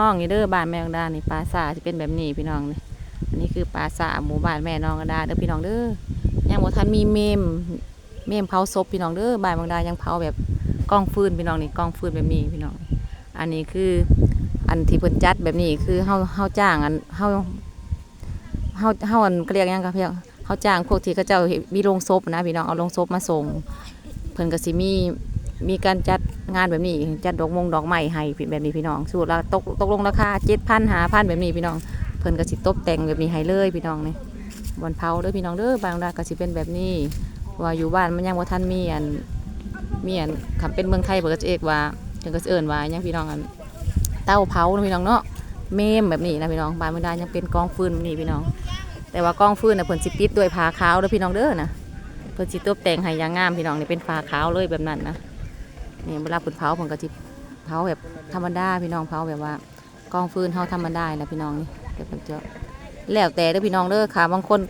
น้องนี่เด้อบ้านแม่นองดานี่ปลาสาจะเป็นแบบนี้พี่น้องนี่อันนี้คือปลาสาหมู่บ้านแม่น้องดาเด้อพี่น้องเด้อยังบ่ทันมีเมมเมมเผาศพพี่น้องเด้อบ้านแม่องดายังเผาแบบกองฟืนพี่น้องนี่กองฟืนแบบนี้พี่น้อง อันนี้คืออันที่เพิ่นจัดแบบนี้คือเฮาเฮาจ้างอันเฮาเฮาเฮาอันก็เรียกยังกับเพียงเฮาจ้างพวกที่เขาเจ้ามีโรงศพนะพี่น้องเอาโรงศพมาส่งเพิ่นก็สิมี มีการจัดงานแบบนี้ จัดดอกมงดอกไม้ให้แบบนี้พี่น้องสูตรละตกตกลงราคา7,000 5,000แบบนี้พี่น้อง เพิ่นก็สิตบแต่งแบบนี้ให้เลยพี่น้องนี่บอนเผาด้อพี่น้องเด้อบางดาก็สิเป็นแบบนี้ ว่าอยู่บ้านมันยังบ่ทันมีอันมีอันคำเป็นเมืองไทยเพิ่นก็จะเอกว่าเพิ่นก็สิเอิ้นว่ายังพี่น้องอันเต้าเผาพี่น้องเนาะเมมแบบนี้นะพี่น้องบานเมืองดายังเป็นกองฟืนแบบนี้พี่น้อง แต่ว่ากองฟืนน่ะเพิ่นสิปิดด้วยผ้าขาวเด้อพี่น้องเด้อนะเพิ่นสิตบแต่งให้ย่างงามพี่น้องนี่เป็นฟ้าขาวเลยแบบนั้นนะ นี่เวลาเพิ่นเผาเพิ่นก็สิเผาแบบธรรมดาพี่น้องเผาแบบว่ากองฟืนเฮาธรรมดาแหละพี่น้องนี่เดี๋ยวเพิ่นจะแล้วแต่เด้อพี่น้องเด้อค่ะบางคน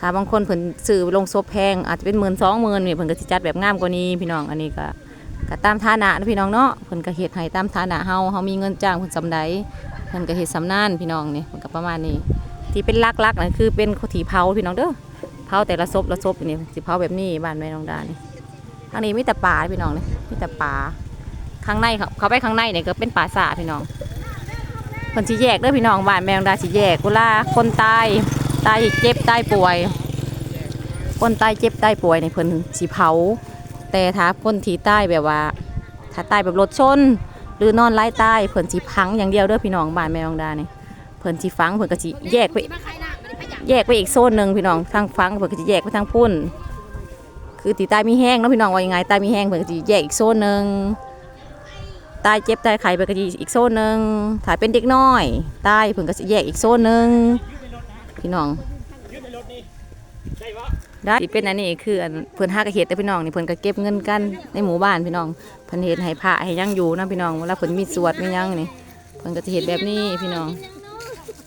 ค่ะบางคนเพิ่นซื้อลงศพแพงอาจจะเป็นหมื่นสองหมื่นนี่เพิ่นก็สิจัดแบบงามกว่านี้พี่น้องอันนี้ก็ก็ตามฐานะนะพี่น้องเนาะเพิ่นก็เฮ็ดให้ตามฐานะเฮาเฮามีเงินจ้างเพิ่นสำใดเพิ่นก็เฮ็ดสำนานพี่น้องนี่มันก็ประมาณนี้ที่เป็นลักๆนั่นคือเป็นที่เผาพี่น้องเด้อเผาแต่ละศพละศพนี่สิเผาแบบนี้บ้านแม่น้องดานี่ ทางนี้มีแต่ป่าพี่น้องเลยมีแต่ป่าข้างในเขาเขาไปข้างในเนี่ยก็เป็นป่าสาพี่น้องคนสิแยกเด้อพี่น้องบ้านแมงดาสิแยกเวลาคนตายตายเจ็บตายป่วย คนตายเจ็บตายป่วยในเพิ่นสิเผา แต่ถ้าคนที่ตายแบบว่า ถ้าตายแบบรถชน หรือนอนไร้ตายเพิ่นสิพังอย่างเดียวเด้อพี่น้องบ้านแมงดาเนี่เพิ่นสิฟังเพิ่นก็สิแยกไปแยกไปอีกโซนหนึ่งพี่น้องทางฟังเพิ่นก็จะแยกไปทางพุ่น คือตีตายมีแห้งเนาะพี่น้องว่ายังไงตายมีแห้งเพิ่นก็จะแยกอีกโซนหนึ่งตายเจ็บตายไข้เพิ่นก็จะอีกโซนหนึ่งถ้าเป็นเด็กน้อยตายเพิ่นก็จะแยกอีกโซนหนึ่งพี่น้องได้ที่เป็นอันนี้คืออันเพิ่นหากระเฮ็ดแต่พี่น้องนี่เพิ่นก็เก็บเงินกันในหมู่บ้านพี่น้องเพิ่นเฮ็ดให้พระให้ยังอยู่นะพี่น้องเวลาเพิ่นมีสวดมียังนี่เพิ่นก็จะเฮ็ดแบบนี้พี่น้อง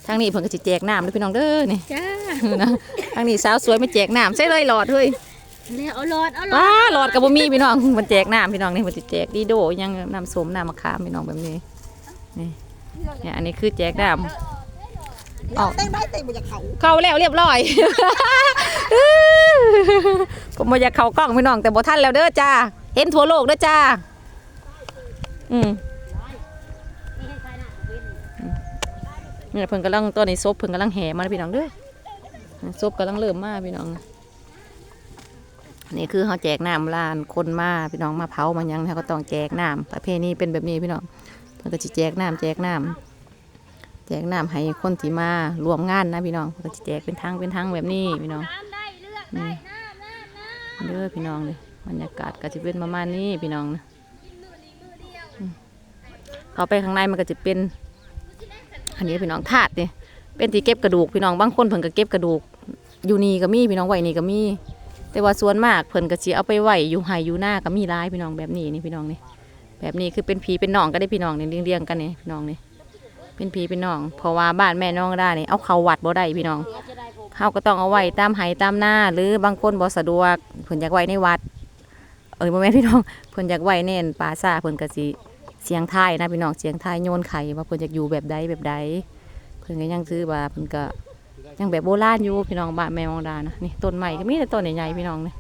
ทางนี้เพิ่นก็สิแจกน้ำเด้อพี่น้องเด้อนี่จ้านะทางนี้สาวสวยมาแจกน้ำใช่เลยหลอดเฮ้ย แล้วเอาหลอดเอาหลอดว้าหลอดกับบ่มีพี่น้องมันแจกน้ำพี่น้องนี่มันจะแจกดีโดยังน้ำส้มน้ำมะขามพี่น้องแบบนี้นี่เนี่ยอันนี้คือแจกน้ำออกเต้นได้เต้นบนจากเขาเข้าแล้วเรียบร้อยผมบ่อยากเข้ากล้องพี่น้องแต่บ่ทันแล้วเด้อจ้าเห็นทั่วโลกเด้อจ้าอืมเนี่ยเพิ่นกำลังตอนนี้ซบเพิ่นกำลังแห่มาแล้วพี่น้องเด้อซบกำลังเริ่มมาพี่น้อง นี่คือเขาแจกน้ำลานคนมาพี่น้องมาเผามาหยังเขาก็ต้องแจกน้ำประเพณีเป็นแบบนี้พี่น้องเพิ่นก็จะแจกน้ำแจกน้ำแจกน้ำให้คนที่มารวมงานนะพี่น้องเพิ่นก็จะแจกเป็นทั้งเป็นทั้งแบบนี้พี่น้องน้ำได้เด้อพี่น้องเลยบรรยากาศก็จะเป็นประมาณนี้พี่น้องนะเข้าไปข้างในมันก็จะเป็น อันนี้พี่น้องถาดเนี่ยเป็นที่เก็บกระดูกพี่น้องบางคนเพิ่นก็เก็บกระดูกอยู่นี่ก็มีพี่น้องไว้นี่ก็มี แต่ว่าส่วนมากเพิ่นก็สิเอาไปไหวอยู่ไห้อยู่หน้าก็มีหลายพี่น้องแบบนี้นี่พี่น้องนี่แบบนี้คือเป็นผีเป็นน้องก็ได้พี่น้องนี่เรียงๆกันนี่พี่น้องนี่เป็นผีเป็นน้อง เพราะว่าบ้านแม่น้องได้นี่เอาเขาวัดบ่ได้พี่น้องเฮาก็ต้องเอาไว้ตามไห้ตามหน้า หรือบางคนบ่สะดวกเพิ่นอยากไว้ในวัด เอ้ยบ่แม่นพี่น้องเพิ่นอยากไว้แน่นป่าซ่าเพิ่นก็สิเสียงไทยนะพี่น้องเสียงไทยโยนไข่ว่าเพิ่นอยากอยู่แบบใดแบบใดเพิ่นก็ยังซื้อว่าเพิ่นก็ ยังแบบโบราณอยู่พี่น้องบ้านแม่มองดานะนี่ต้นใหม่ก็มีแต่ต้นใหญ่ๆพี่น้องนี่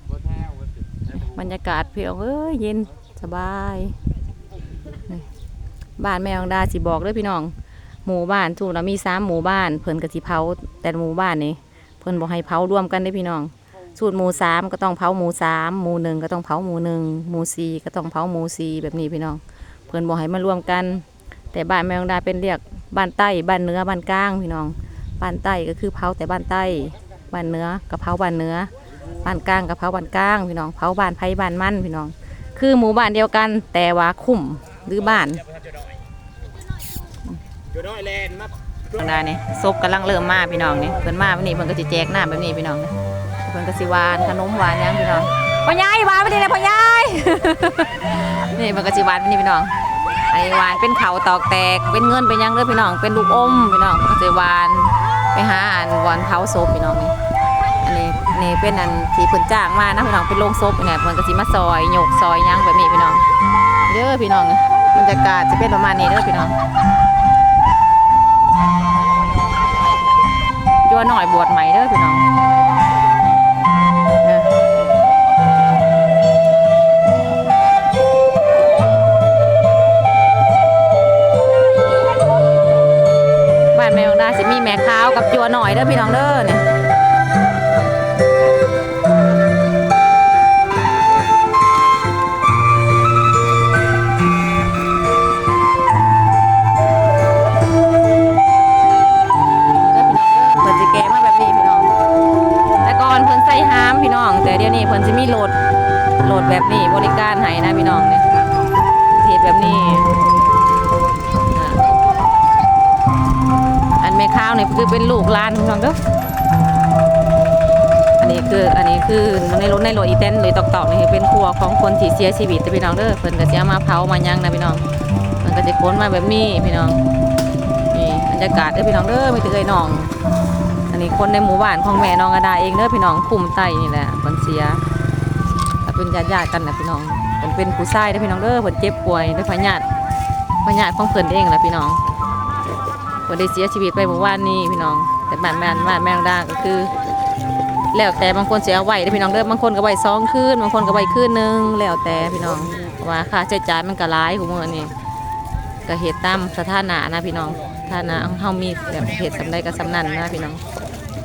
บรรยากาศพี่น้องเอ้ยเย็นสบายบ้านแม่มองดาสิบอกเด้อพี่น้อง หมู่บ้านถูกแล้วมีสามหมู่บ้าน เพิ่นก็สิเผาแต่หมู่บ้านนี่เพิ่นบ่ให้เผารวมกันได้พี่น้อง สูตรหมูสามก็ต้องเผาหมูสามหมูหนึ่งก็ต้องเผาหมูหนึ่งหมูสี่ก็ต้องเผาหมูสี่แบบนี้พี่น้อง เพื่อนบอกให้มารวมกัน แต่บ้านแม่วดาเป็นเรียกบ้านใต้บ้านเนื้อบ้านกลางพี่น้อง บ้านใต้ก็คือเผาแต่บ้านใต้บ้านเนื้อก็เผาบ้านเนื้อบ้านกลางก็เผาบ้านกลางพี่น้องเผาบ้านไผ่บ้านมันพี่น้อง คือหมู่บ้านเดียวกัน แต่ว่าคุ้มหรือบ้านอยู่น้อยแลนด์มาทางด้านนี้ซบกำลังเริ่มมาพี่น้องนี่เพิ่นมาวันนี้เพิ่นก็จะแจกน้ำแบบนี้พี่น้องเพิ่นก็สิหวานขนมหวานยังพี่น้องพ่อใหญ่หวานไปนี่นะพ่อใหญ่นี่เพิ่นก็สิหวานไปนี่พี่น้องไอหวานเป็นเข่าตอกแตกเป็นเงินเป็นยังเด้อพี่น้องเป็นลูกอมพี่น้องเพิ่นก็สิหวาน ไปหาอันวอนเท้าซบพี่น้องนี่อันนี้นี่เป็นอันที่เพิ่นจ้างมานะพี่น้องเป็นโรงศพเนี่ยเหมือนก็สิมาซอยหยกซอยยังแบบนี้พี่น้องเด้อพี่น้องบรรยากาศจะเป็นประมาณนี้เด้อพี่น้องยัวหน่อยบวชใหม่เด้อพี่น้อง สิมีแม่ข้าวกับจัวหน่อยเด้อพี่น้องเด้อเนี่ยเพิ่นสิแก้มาแบบนี้พี่น้องแต่ก่อนเพิ่นใส่ฮามพี่น้องแต่เดี๋ยวนี้เพิ่นสิมีโหลดโหลดแบบนี้บริการให้นะพี่น้องเนี่ยเฮ็ดแบบนี้ แม่ข้าวเนี่ยคือเป็นลูกหลานพี่น้องเด้ออันนี้คืออันนี้คือในรถในรถอีแตนหรือตอกๆนี่เป็นครัวของคนที่เสียชีวิตเด้อพี่น้องเด้อเพิ่นก็สิเอามาเผามายังนะพี่น้องเพิ่นก็จะค้นมาแบบนี้พี่น้องนี่บรรยากาศเด้อพี่น้องเด้อมีแต่เอ้ยน้อง อันนี้คนในหมู่บ้านของแม่น้องอดาเองเด้อพี่น้องคุมไตนี่แหละเพิ่นเสียเป็นญาติญาติๆกันนะพี่น้องเพิ่นเป็นผู้ชายเด้อพี่น้องเด้อเพิ่นเจ็บป่วยด้วยพยาธิพยาธิของเพิ่นเองแหละพี่น้อง เพิ่นได้เสียชีวิตไปเมื่อวานนี้พี่น้อง แต่บ้านแม่บ้านแม่น้องอดาก็คือ แล้วแต่บางคนสิเอาไว้เด้อพี่น้องเด้อบางคนก็ไว้สองคืนบางคนก็ไว้คืนหนึงแล้วแต่พี่น้องว่าค่าใช้จ่ายมันก็หลายของมื้อนี้ก็เฮ็ดตามสถานะนะพี่น้องสถานะของเฮามีแบบเฮ็ดสำใดก็สำนั้นนะพี่น้อง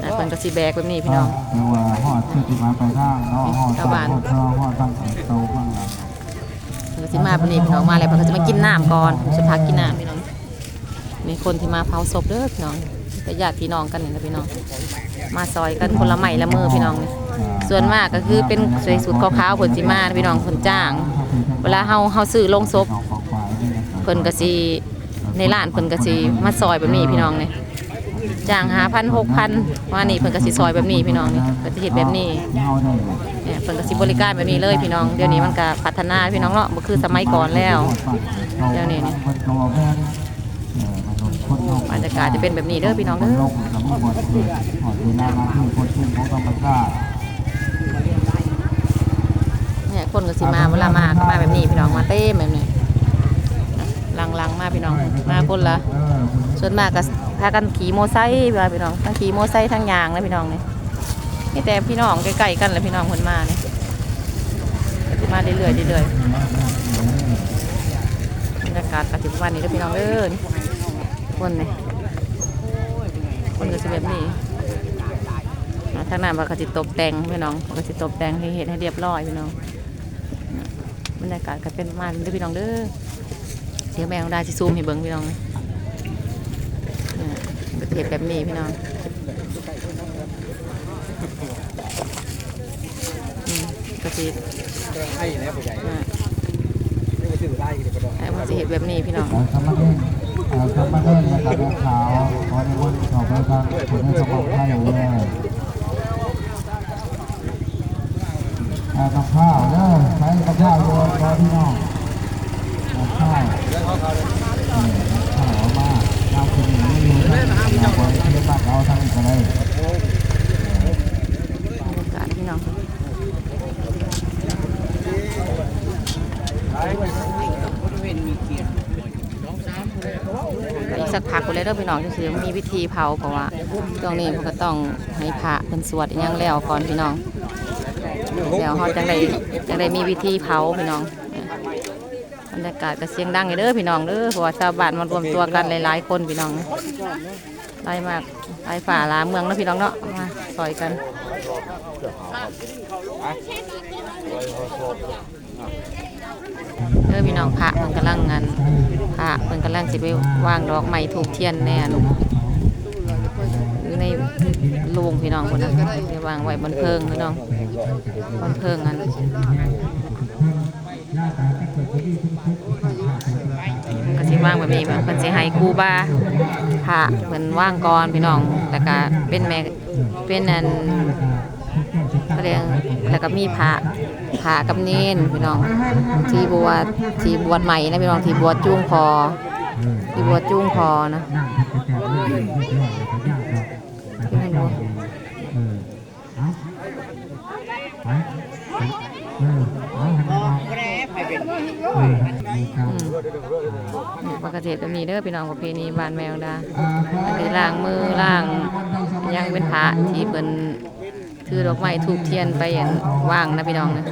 อะเพิ่นก็สิแบกแบบนี้พี่น้องเรียกว่าหอดชื่อที่มาไปทางเนาะหอดชาวบ้านหอดช่อหอดตั้งโตบ้างล่ะเพิ่นก็สิมาแบบนี้พี่น้องมาแล้วเพิ่นก็จะมากินน้ำก่อนจะพักกินน้ำพี่น้อง มีคนที่มาเผาศพเด้อพี่น้องก็ญาติพี่น้องกันนี่นะพี่น้อง มาซอยกันคนละไม้ละมือพี่น้องนี่ส่วนมากก็คือเป็นใส่สูตรขาวๆเพิ่นสิมาพี่น้องเพิ่นจ้าง เวลาเฮาเฮาซื้อลงศพครับเพิ่นก็สิในร้านเพิ่นก็สิมาซอยแบบนี้พี่น้องนี่จ้าง5,000 6,000ว่านี่เพิ่นก็สิซอยแบบนี้พี่น้องนี่เพิ่นสิเฮ็ดแบบนี้เนี่ยเพิ่นก็สิบริการแบบนี้เลยพี่น้องเดี๋ยวนี้มันก็พัฒนาพี่น้องเนาะบ่คือสมัยก่อนแล้วเดี๋ยวนี้นี่ บรรยากาศจะเป็นแบบนี้เด้อพี่น้องเด้อโลกสมบูรณ์เกิดหอดเวลามาที่คนชุ่มของธรรมชาติเนี่ยคนก็สิมาเวลามาก็มาแบบนี้พี่น้องมาเต้มแบบนี้ลังลังๆมาพี่น้องมาคนละส่วนมากก็พากันขี่โมไซค์เวลาพี่น้องทั้งขี่โมไซค์ทั้งยางนะพี่น้องเนี่ยนี่แต่พี่น้องใกล้ๆกันแหละพี่น้องคนมาเนี่ยมาเรื่อยๆเรื่อยๆบรรยากาศปัจจุบันนี้เด้อพี่น้องเด้อนี่ คนนี่คนก็สิแบบนี้อ่าทางนั้นมันก็สิตกแต่งพี่น้องมันก็สิตกแต่งให้เห็นให้เรียบร้อยพี่น้องนะบรรยากาศก็เป็นประมาณนี้เด้อพี่น้องเด้อเดี๋ยวแมงดาสิซูมให้เบิ่งพี่น้องนี่ประเทศแบบนี้พี่น้องอืมก็สิไอ้เนี่ยผู้ใหญ่อ่านี่ก็ชื่อไล่เดี๋ยวก็ดอกไอ้มันสิเห็ดแบบนี้พี่น้อง เอาสมมาเล่นเอาสมมาเล่นะครับลูกสาวขอในวันขอไปทางคนให้สมองไทยเลยเอากับข้าวเด้อใช้กับข้าวโยนขอพี่น้องกับข้าวเออกับข้าวเอามาน้ำคุณหนูอยู่ทั้งเราบริเทียบบ้านเราทั้งนี้ก็ได้ บรรยากาศพี่น้องก็อีกสักพักก็ เลยเด้อพี่น้องจะคือมีพิธีเผาเพราะว่าช่วงนี้มันก็ต้องให้พระเป็นสวดอหยังแล้วก่อนพี่น้องเดี๋ยวเขาจังได้จังได้มีพิธีเผาพี่น้องบรรยากาศก็เสียงดังอยู่เด้อพี่น้องเด้อเพราะว่าชาวบ้านมารวมตัวกันหลายๆคนพี่น้องหลายมากหลายฝ่าลาเมืองนะพี่น้องเนาะมาซอยกันเด้อพี่น้องพระเพิ่นกำลังงาน ระเพิ่นกำลังสิไปวางดอกไม้ถูกเทียนแน่นอยู่ในโรงพี่น้องคนนั้นไปวางไว้บนเพิงพี่น้องบนเพิงอันก็สิวางแบบนี้แบบเพิ่นสิให้ครูบาพระเพิ่นว่างก่อนพี่น้องแล้วก็เป็นแม่เป็นอัน เรียกแล้วก็มีพระพระกับเนนพี่น้อง ที่บวชที่บวชใหม่นะพี่น้องที่บวชจูงคอที่บวชจูงคอนะที่นั่นบวชอืมปกติแบบนี้เด้อพี่น้องประเพณีบ้านแมวดาอ่าขอก็คือล้างมือล้างยังเป็นพระที่เพิ่น ถือดอกไม้ทูบเทียนไปอย่างว่างนะพี่น้องนะ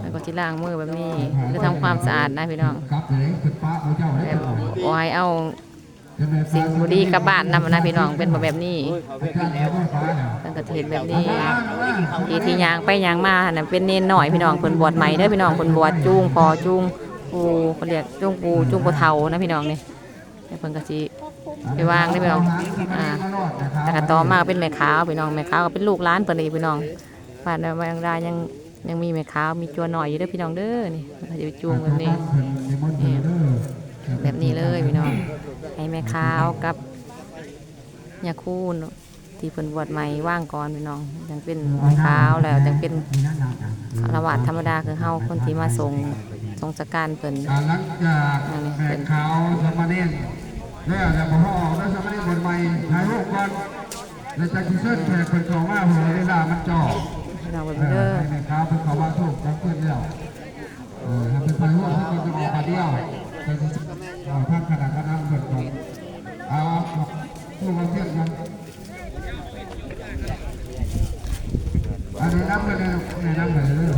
แล้วก็ที่ล้างมือแบบนี้คือทำความสะอาดนะพี่น้องครับเลยคือป้าเขาเจ้าแบบโอ้ยเอาสิ่งบ่ดีกลับบ้านนำนะพี่น้องเป็นแบบนี้อาจารย์เขาว่าฟ้าเนี่เพิ่นก็สิเฮ็ดแบบนี้ที่ที่ยางไปยางมาน่ะเป็นเน้นหน่อยพี่น้องเพิ่นบวชใหม่เด้อพี่น้องเพิ่นบวชจูงพอจูงปูเขาเรียกจูงปูจูงปูเฒ่านะพี่น้องนี่ เพิ่นก็สิไปวางได้อพี่น้องอ่าแล้วก็ต่อมากเป็นแม่ขาวพี่น้องแม่ขาวก็เป็นลูกหลานเพิ่นนี่พี่น้องบ้านเราบางดายังยังมีแม่ขาวมีจัวหน่อยอยู่เด้อพี่น้องเด้อนี่เพิ่นก็สิไปจูงแบบนี้แบบนี้เลยพี่น้องให้แม่ขาวกับยาคูนที่เพิ่นบวชใหม่ว่างก่อนพี่น้องยังเป็นแม่ขาวแล้วยังเป็นคารวะธรรมดาคือเฮาคนที่มาส่งส่งสการเพิ่นการหลังจากแบกขาวสม ณเณรแล้วแต่พอออกแล้วสมณเณรบนใหม่ถ่ายรูปก่อนในจากที่เชิญแขกเป็นของว่าหัวเวลามันจ่อพี่น้องเพิ่อเด้ออให้แม่ค้าเป็นของว่าถูกทั้งเพื่อนเดียวเออถ้าเป็นถ่ายรูปที่เป็นจะออกมาเดียวเป็นเอาภาพขนาดก็นั่งเปิดก่อนเอาผู้มาเที่ยงกันอันนี้น้ำเลยเนี่ยน้ำเลยเลย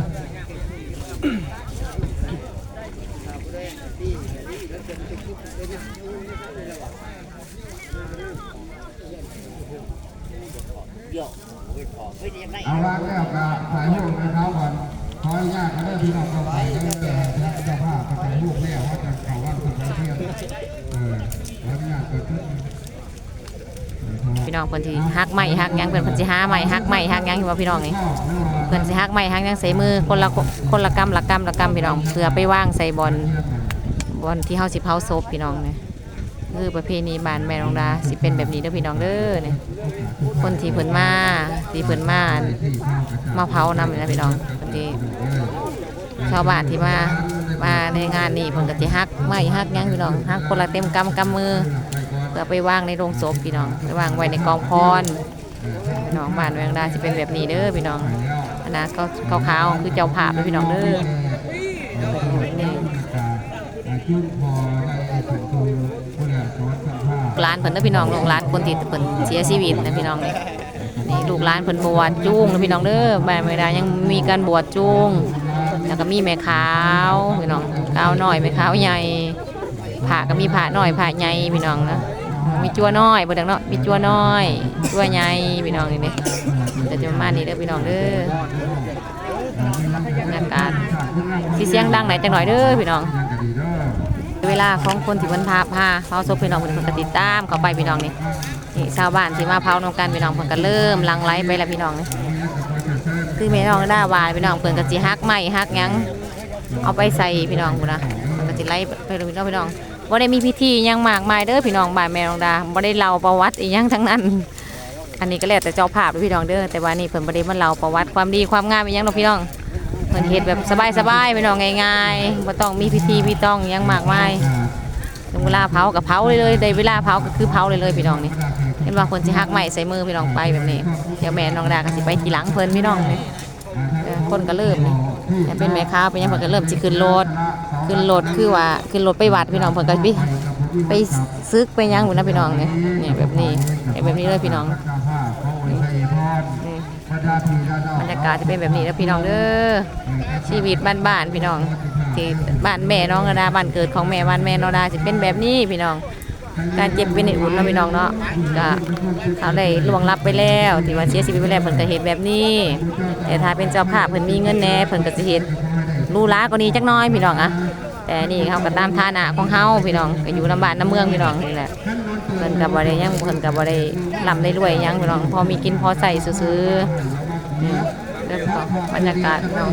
เอาละแล้วก็ถ่ายรูปให้เขาก่อนขออนุญาตเขาได้พี่น้องเข้าไปเด้อเจ้าภาพก็ถ่ายรูปแล้วว่าจะเขาว่าสุดเที่ยงเออขออนุญาตเกิดขึ้น พี่น้องเพิ่นสิฮักไม้ฮักหยัง เพิ่นเพิ่นสิหาไม้ฮักไม้ฮักหยังอยู่ว่าพี่น้องนี่เพิ่นสิฮักไม้ฮักหยังใส่มือคนละคนละกำละกำละกำพี่น้องเพื่อไปว่างใส่บอลบอลที่เฮาสิเผาศพพี่น้องนี่คือประเพณีบ้านแม่นองดาสิเป็นแบบนี้เด้อพี่น้องเด้อนี่คนที่เพิ่นมาที่เพิ่นมามาเผานำนี่นะพี่น้องเพิ่นสิชาวบ้านที่มามาในงานนี้เพิ่นก็สิฮักไม้ฮักหยังพี่น้องฮักคนละเต็มกำกำมือเพื่อไปวางในโรงศพพี่น้องไปวางไว้ในกองพร พี่น้องบ้านแวงดาสิเป็นแบบนี้เด้อพี่น้องอันนั้นก็ขาวๆคือเจ้าภาพเด้อพี่น้องเด้อแบบนี้จุดพอได้ถึงตัวผู้ใหญ่สอนสัมภาษณ์ร้านเพิ่นเด้อพี่น้องลูกร้านคนที่เพิ่นเสียชีวิตนะพี่น้องนี่นี่ลูกร้านเพิ่นบวชจูงนะพี่น้องเด้อบ้านแวงดายังมีการบวชจูงแล้วก็มีแม่ขาวพี่น้องขาวหน้อยแม่ขาวใหญ่ผ่าก็มีผ่าหน้อยผ่าใหญ่พี่น้องนะ มีจัวน้อยบ่ดังเนาะมีจัวน้อยจัวใหญ่พี่น้องนี่เด้แต่จะประมาณนี้เด้อพี่น้องเด้อบรรยากาศสิเสียงดังไหนจังหน่อยเด้อพี่น้อง เวลาของคนที่เพิ่นพาพาเผาศพพี่น้องเพิ่นก็ติดตามเข้าไปพี่น้องนี่นี่ชาวบ้านที่มาเผานำกันพี่น้องเพิ่นก็เริ่มลังไหลไปแล้วพี่น้องนี่คือแม่น้องได้ว่าพี่น้องเพิ่นก็สิฮักไม้ฮักหยังเอาไปใส่พี่น้องพุ่นนะเพิ่นก็สิไล่ไปเลยพี่น้องพี่น้อง บ่ได้มีพิธียังมากมายเด้อพี่น้องบ้านแม่น้องดาบ่ได้เล่าประวัติอีหยังทั้งนั้น อันนี้ก็แล้วแต่เจ้าภาพเด้อพี่น้องเด้อแต่ว่านี่เพิ่นบ่ได้มาเล่าประวัติความดีความงามอีหยังหรอกพี่น้องเพิ่นเฮ็ดแบบสบายๆพี่น้องง่ายๆบ่ต้องมีพิธีมีต้องหยังมากมายถึงเวลาเผากับเผาเลยเลยได้เวลาเผาก็คือเผาเลยเลยพี่น้องนี่เห็นว่าคนสิฮักใหม่ใส่มือพี่น้องไปแบบนี้เดี๋ยวแม่น้องดาก็สิไปทีหลังเพิ่นพี่น้องนี่คนก็เริ่มนี่เป็นแม่ค้าเป็นยังเพิ่นก็เริ่มสิขึ้นรถ ขึ้นรถคือว่าขึ้นรถไปวัดพี่น้องเพิ่นก็ไปไปซึกไปหยังอยู่นะพี่น้องเนี่ยเนี่ยแบบนี้แบบนี้เลยพี่น้องบรรยากาศจะเป็นแบบนี้แล้วพี่น้องเด้อชีวิตบ้านๆพี่น้องที่บ้านแม่น้องระดาบ้านเกิดของแม่บ้านแม่นองระดาจะเป็นแบบนี้พี่น้อง การเจ็บเป็นอุ่นนะพี่น้องเนาะก็เขาได้ล่วงลับไปแล้วที่ว่าเสียชีวิตไปแล้วเพิ่นก็เห็นแบบนี้ แต่ถ้าเป็นเจ้าภาพเพิ่นมีเงินแน่เพิ่นก็จะเห็น รู้ล้ากว่านี้จักน้อยพี่น้องอะแต่นี่เขาก็ตามฐานะของเฮาพี่น้องก็อยู่ลำบากน้ำเมืองพี่น้องนี่แหละเพิ่นก็บ่ได้ยังเพิ่นก็บ่ได้ร่ำได้รวยยังพี่น้องพอมีกินพอใส่ซื่อๆเรื่องของบรรยากาศพี่น้อง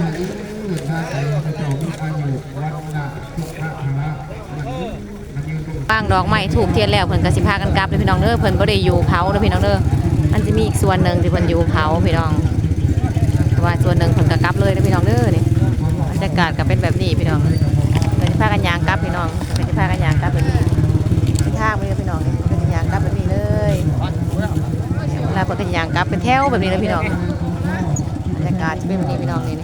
วางดอกไม้ถูกเทียนแล้วเพิ่นก็สิพากันกลับเด้อพี่น้องเด้อเพิ่นบ่ได้อยู่เผาเด้อพี่น้องเด้อมันจะมีอีกส่วนหนึ่งที่เพิ่นอยู่เผาพี่น้องว่าส่วนหนึ่งเพิ่นก็กลับเลยเด้อพี่น้องเด้อ วแบบนี้เลยพี่น้องบรรยากาศจะเป็นแบบนี้พี่น้องนี่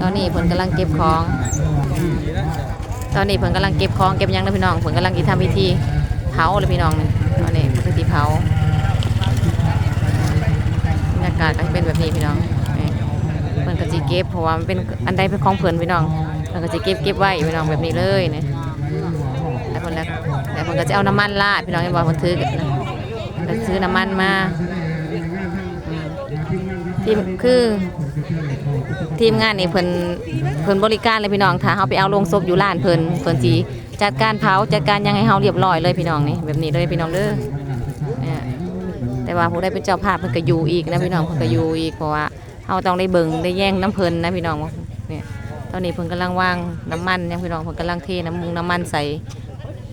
ตอนนี้เพิ่นกำลังเก็บของ ตอนนี้เพิ่นกำลังเก็บของเก็บยังนะพี่น้องเพิ่นกำลังกินทำพิธีเผาเลยพี่น้องนี่ตอนนี้เพิ่พิธีเผาบรรยากาศก็จะเป็นแบบนี้พี่น้องเพิ่นก็สิเก็บเพราะว่ามันเป็นอันใดเป็นของเพิ่นพี่น้องเพิ่นก็สิเก็บเก็บไว้พี่น้องแบบนี้เลยนี่แล้วเพิ่นแล้วแล้วเพิ่นก็จะเอาน้ำมันราดพี่น้องเห็นบ่เพิ่นถือกันนะซื้อน้ำมันมา ทีมคือ ทีมงานนี่เพิ่นเพิ่นบริการเลยพี่น้องถ้าเฮาไปเอาลงศพอยู่ร้านเพิ่นเพิ่นสิจัดการเผาจัดการยังให้เฮาเรียบร้อยเลยพี่น้องนี่แบบนี้เลยพี่น้องเด้อเนี่ยแต่ว่าผู้ใดเป็นเจ้าภาพเพิ่นก็อยู่อีกนะพี่น้องเพิ่นก็อยู่อีกเพราะว่าเฮาต้องได้เบิ่งได้แย่งน้ำเพิ่นนะพี่น้องเนี่ยตอนนี้เพิ่นกำลังวางน้ำมันเนี่ยพี่น้องเพิ่นกำลังเทน้ำมุงน้ำมันใส่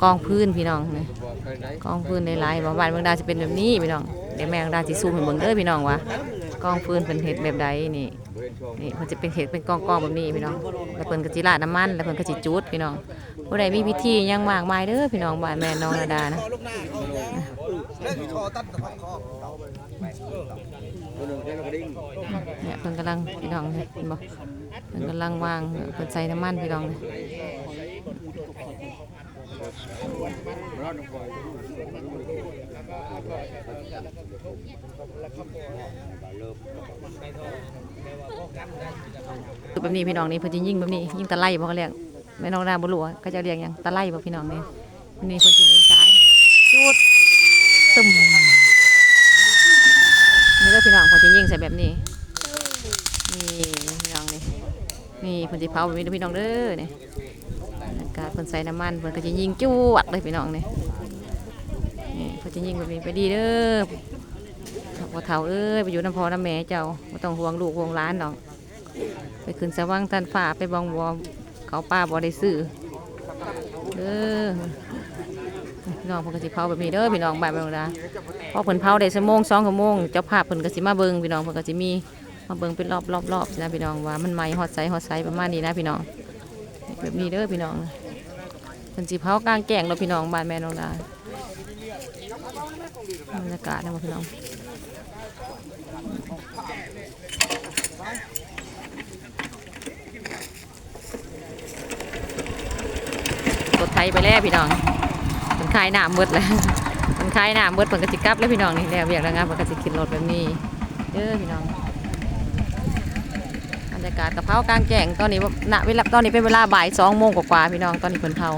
กองพื้นพี่น้องนี่กเคยกองพื้นในลายๆว่าบ้านเมืองดาจะเป็นแบบนี้พี่น้องเดี๋ยวแม่งดาสิซูมให้เบิ่งเด้อพี่น้องว่า กองพื้นเป็นเห็ดแบบใดนี่นี่มันจะเป็นเห็ดเป็นกองๆแบบนี้พี่น้องแล้วเพิ่นก็จิราดน้ำมันแล้วเพิ่นก็สิจุดพี่น้องผู้ใดมีพิธียังมากมายเด้อพี่น้องบ้านแม่น้องนาดานะเนี่ยเพิ่นกำลังพี่น้องเห็นบ่เพิ่นกำลังวางเพิ่นใส่น้ำมันพี่น้องร้อนคอย แบบนี้พี่น้องนี่เพิ่นสิยิงแบบนี้ยิงตะไลบ่เขาเรียกแม่น้องนาบ่รู้ว่าเขาจะเรียกหยังตะไลบ่พี่น้องนี่นี่เพิ่นสิเดินซ้ายจุดตึมนี่เด้อพี่น้องเพิ่นสิยิงใส่แบบนี้นี่พี่น้องนี่นี่เพิ่นสิเผาแบบนี้พี่น้องเด้อนี่อากาศเพิ่นใส่น้ำมันเพิ่นก็จะยิงจวดเลยพี่น้องนี่นี่เพิ่นจะยิงแบบนี้ไปดีเด้อ พ่อเฒ่าเอ้ยไปอยู่น้ำพอน้ำแม่เจ้าบ่ต้องห่วงลูกห่วงหลานดอกไปขึ้นสว่างตันฟ้าไปบองบัวเขาป้าบ่ได้ซื้อเด้อพี่น้องเพิ่นก็สิเผาแบบนี้เด้อพี่น้องบ้านเมืองดาพอเพิ่นเผาได้ชั่วโมงสองชั่วโมงเจ้าภาพเพิ่นก็สิมาเบิ่งพี่น้องเพิ่นก็สิมีมาเบิ่งเป็นรอบรอบรอบนะพี่น้องว่ามันไหมฮอดไซฮอดไซประมาณนี้นะพี่น้องแบบนี้เด้อพี่น้องเป็นสีเผากลางแก่งเราพี่น้องบ้านแม่น้องดาบรรยากาศนะพี่น้อง รถไทยไปแล้วพี่น้องมันคลายหน้ามืดแล้วมันคลายหน้ามืดมันก็จิกลับแล้วพี่น้องนี่แล้วเบียกแล้วงานมันก็จิขึ้นรถแบบนี้เด้อพี่น้องบรรยากาศกะเพรากลางแจ้งตอนนี้ว่าณเวลาตอนนี้เป็นเวลาบ่ายสองโมงกว่าๆพี่น้องตอนนี้เพิ่นเผา